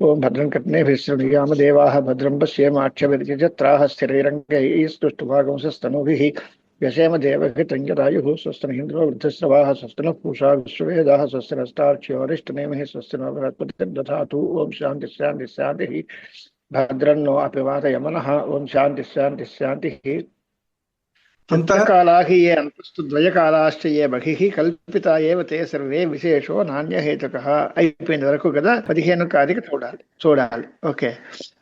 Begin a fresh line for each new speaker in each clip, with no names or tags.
ओम भद्रं कटने भीष्णुर्यामदेवाः भद्रं पश्येमाक्षभिर्यजत्राः स्थिरैरङ्गैः, स्तुष्टुभागंसस्तनुभिः, व्यसेम देवघृतञ्जरायुः स्वस्तनहीन्द्रो वृद्धस्रवाः स्वस्तनः पूषा विश्ववेदाः स्वस्तिरस्तार्क्ष्योरिष्टनेमिः स्वस्तिनो बृहस्पतिर्दधातु ॐ शान्तिः शान्तिः। शान्तिः भद्रन्नो अपिवादयमनः। ओं शान्तिः शान्तिः शान्तिः। శాంతిः
అంతః
అంతస్తు ద్వయకాలాశ్చ ఏ కల్పిత ఏవ తే సర్వే విశేషో నాణ్యహేతుక అయిపోయిన వరకు కదా పదిహేను కాదిక చూడాలి. చూడాలి. ఓకే.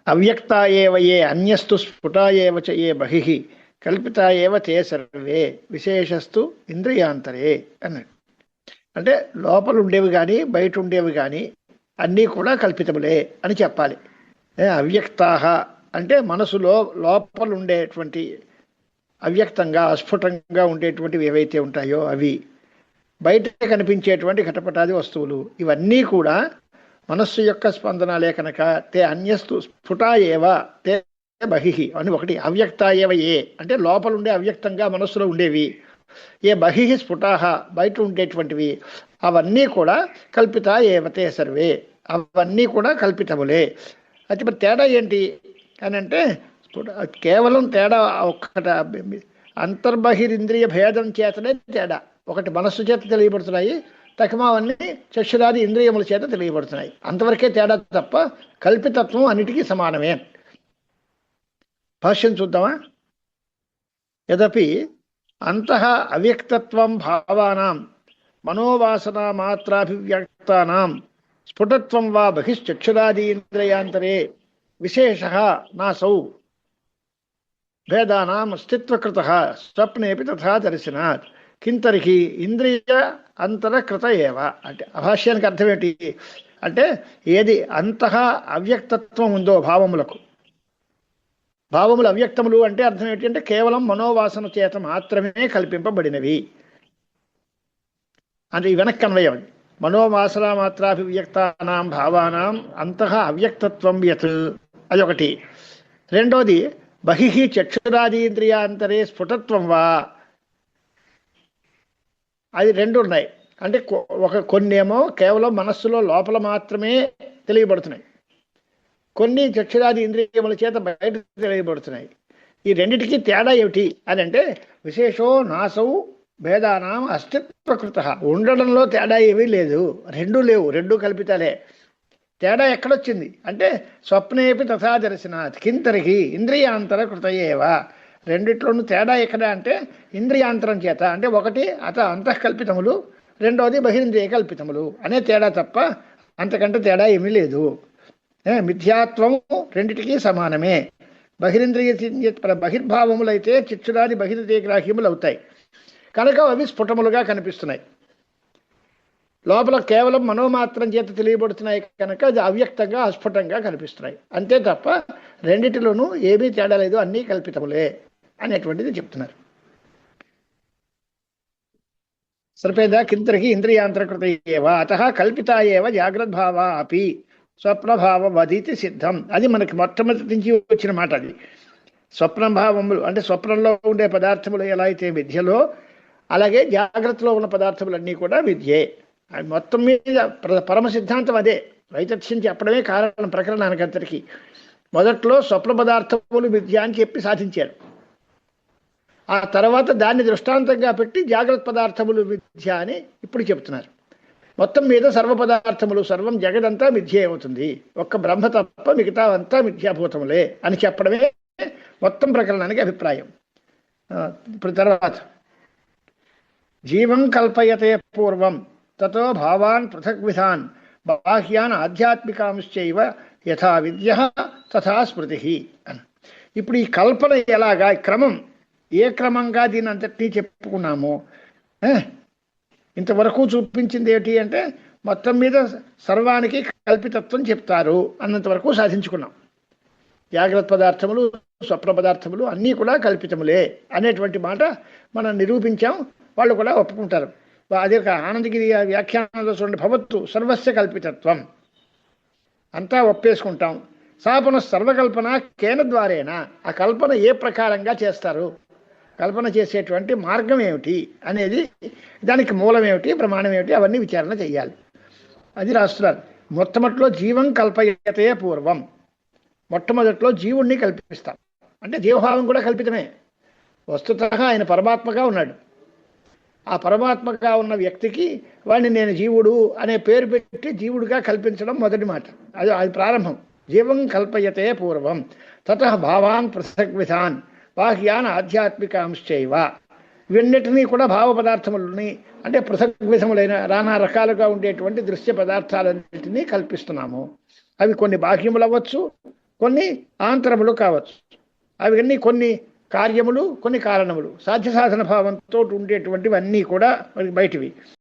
అవ్యక్త ఏవ ఏ అన్యస్తు స్ఫుట ఏవ చ ఏ బహి కల్పిత ఏవ తే సర్వే విశేషస్తు ఇంద్రియాంతరే అన్నాడు. అంటే లోపల ఉండేవి కానీ బయట ఉండేవి కానీ అన్నీ కూడా కల్పితములే అని చెప్పాలి. అవ్యక్తాహ అంటే మనసులో లోపల ఉండేటువంటి అవ్యక్తంగా అస్ఫుటంగా ఉండేటువంటివి ఏవైతే ఉంటాయో అవి బయట కనిపించేటువంటి ఘటపటాది వస్తువులు ఇవన్నీ కూడా మనస్సు యొక్క స్పందనాలే కనుక తే అన్యస్తు స్ఫుటా ఏవ తే బహిహి అని ఒకటి అవ్యక్త ఏవ ఏ అంటే లోపల ఉండే అవ్యక్తంగా మనస్సులో ఉండేవి. ఏ బహిహి స్ఫుటాహ బయట ఉండేటువంటివి అవన్నీ కూడా కల్పిత ఏవతే సర్వే అవన్నీ కూడా కల్పితములే. అయితే మరి తేడా ఏంటి అని అంటే కేవలం తేడా ఒక్కట. అంతర్బహిరింద్రియ భేదం చేతనే తేడా. ఒకటి మనస్సు చేత తెలియబడుతున్నాయి తకమావన్నీ చక్షురాది ఇంద్రియముల చేత తెలియబడుతున్నాయి అంతవరకే తేడా తప్ప కల్పితత్వం అన్నిటికీ సమానమే. భాష్యం చూద్దామా? యదపి అంతః అవ్యక్తత్వం భావానాం మనోవాసన మాత్రాభివ్యక్తానాం స్ఫుటత్వం వా బహిశ్చక్షురాదీంద్రియాంతరే విశేష నాసౌ. భేదానాం అస్తిత్వకృత స్వప్నేపి తథా దర్శనాత్. కింతరికి ఇంద్రియ అంతరకృత ఏవ. అంటే అభాష్యానికి అర్థం ఏంటి అంటే ఏది అంతః అవ్యక్తత్వం ఉందో భావములకు. భావములు అవ్యక్తములు అంటే అర్థం ఏంటి అంటే కేవలం మనోవాసన చేత మాత్రమే కల్పింపబడినవి. అంటే వెనక్కి అన్వయం మనోవాసన మాత్రాభివ్యక్తానాం భావానాం అంతః అవ్యక్తత్వం యత్. అది ఒకటి రెండోది బహిః చక్షురాదీంద్రియాంతరే స్ఫుటత్వం వా. అది రెండు ఉన్నాయి అంటే ఒక కొన్నేమో కేవలం మనస్సులో లోపల మాత్రమే తెలియబడుతున్నాయి. కొన్ని చక్షురాది ఇంద్రియముల చేత బయట తెలియబడుతున్నాయి. ఈ రెండిటికి తేడా ఏమిటి అని అంటే విశేషో నాసౌ భేదానం అస్తిత్వకృత ఉండడంలో తేడా ఏమీ లేదు. రెండు లేవు. రెండు కల్పితాలే. తేడా ఎక్కడొచ్చింది? అంటే స్వప్నేపి తథా దర్శనాత్ కింతరిహి ఇంద్రియాంతర కృతయేవా. రెండిట్లోనూ తేడా ఎక్కడ అంటే ఇంద్రియాంతరం చేత. అంటే ఒకటి అత అంతఃకల్పితములు రెండవది బహిరింద్రియ కల్పితములు అనే తేడా తప్ప అంతకంటే తేడా ఏమీ లేదు. మిథ్యాత్వము రెండిటికి సమానమే. బహిరింద్రియ బహిర్భావములైతే చిచ్చురాని బహిరింద్రియ గ్రాహ్యములు అవుతాయి కనుక అవి స్ఫుటములుగా కనిపిస్తున్నాయి. లోపల కేవలం మనోమాత్రం చేత తెలియబడుతున్నాయి కనుక అది అవ్యక్తంగా అస్ఫుటంగా కనిపిస్తున్నాయి. అంతే తప్ప రెండిటిలోనూ ఏమీ తేడా లేదు అన్నీ కల్పితములే అనేటువంటిది చెప్తున్నారు. సర్పేద కింతరికి ఇంద్రియాంతరకృత ఏవ అత కల్పిత ఏవ జాగ్రద్భావ అపి స్వప్నభావ వదితి సిద్ధం. అది మనకి మొట్టమొదటి నుంచి వచ్చిన మాట అది. స్వప్నభావములు అంటే స్వప్నంలో ఉండే పదార్థములు ఎలా అయితే విద్యలో అలాగే జాగ్రత్తలో ఉన్న పదార్థములన్నీ కూడా విద్యే. అది మొత్తం మీద పరమ సిద్ధాంతం అదే. వైతథ్యం చెప్పడమే కారణం ప్రకరణానికి అందరికి మొదట్లో స్వప్న పదార్థములు విద్య అని చెప్పి సాధించారు. ఆ తర్వాత దాన్ని దృష్టాంతంగా పెట్టి జాగ్రత్త పదార్థములు విద్య అని ఇప్పుడు చెప్తున్నారు. మొత్తం మీద సర్వ పదార్థములు సర్వం జగదంతా మిథ్యే అవుతుంది. ఒక్క బ్రహ్మ తప్ప మిగతా అంతా మిథ్యాభూతములే అని చెప్పడమే మొత్తం ప్రకరణానికి అభిప్రాయం. ఇప్పుడు తర్వాత. జీవం కల్పయతే పూర్వం. తతో భావాన్ పృథక్ విధాన్ బాహ్యాన్ ఆధ్యాత్మికాంశ్చైవ యథా విద్య తథా స్మృతి అని. ఇప్పుడు ఈ కల్పన ఎలాగా క్రమం ఏ క్రమంగా దీని అంతటినీ చెప్పుకున్నాము ఇంతవరకు చూపించింది ఏంటి అంటే మొత్తం మీద సర్వానికి కల్పితత్వం చెప్తారు అన్నంతవరకు సాధించుకున్నాం. జాగ్రత్త పదార్థములు స్వప్న పదార్థములు అన్నీ కూడా కల్పితములే అనేటువంటి మాట మనం నిరూపించాం వాళ్ళు కూడా ఒప్పుకుంటారు. అదే ఒక ఆనందగిరి వ్యాఖ్యానంలో చూడండి భవత్తు సర్వస్య కల్పితత్వం. అంతా ఒప్పేసుకుంటాం. సాపన సర్వకల్పన కేన ద్వారేనా? ఆ కల్పన ఏ ప్రకారంగా చేస్తారు? కల్పన చేసేటువంటి మార్గం ఏమిటి అనేది దానికి మూలం ఏమిటి ప్రమాణం ఏమిటి అవన్నీ విచారణ చేయాలి అది రాస్తున్నారు. మొట్టమొదటిలో జీవం కల్పయతే పూర్వం. మొట్టమొదట్లో జీవుణ్ణి కల్పిస్తాం. అంటే జీవభావం కూడా కల్పితమే. వస్తుత ఆయన పరమాత్మగా ఉన్నాడు. ఆ పరమాత్మగా ఉన్న వ్యక్తికి వాడిని నేను జీవుడు అనే పేరు పెట్టి జీవుడిగా కల్పించడం మొదటి మాట. అది అది ప్రారంభం. జీవం కల్పయతే పూర్వం. తత భావాన్ పృథక్ విధాన్ బాహ్యాన్ ఆధ్యాత్మికాంశ్చైవ. ఇవన్నిటినీ కూడా భావ పదార్థములని అంటే పృథక్ విధములైన నానా రకాలుగా ఉండేటువంటి దృశ్య పదార్థాలన్నింటినీ కల్పిస్తున్నాము. అవి కొన్ని బాహ్యములు అవ్వచ్చు కొన్ని ఆంతరములు కావచ్చు. అవన్నీ కొన్ని కార్యములు కొన్ని కారణములు. సాధ్య సాధన భావంతో ఉండేటువంటివన్నీ కూడా మనకి బయటివి.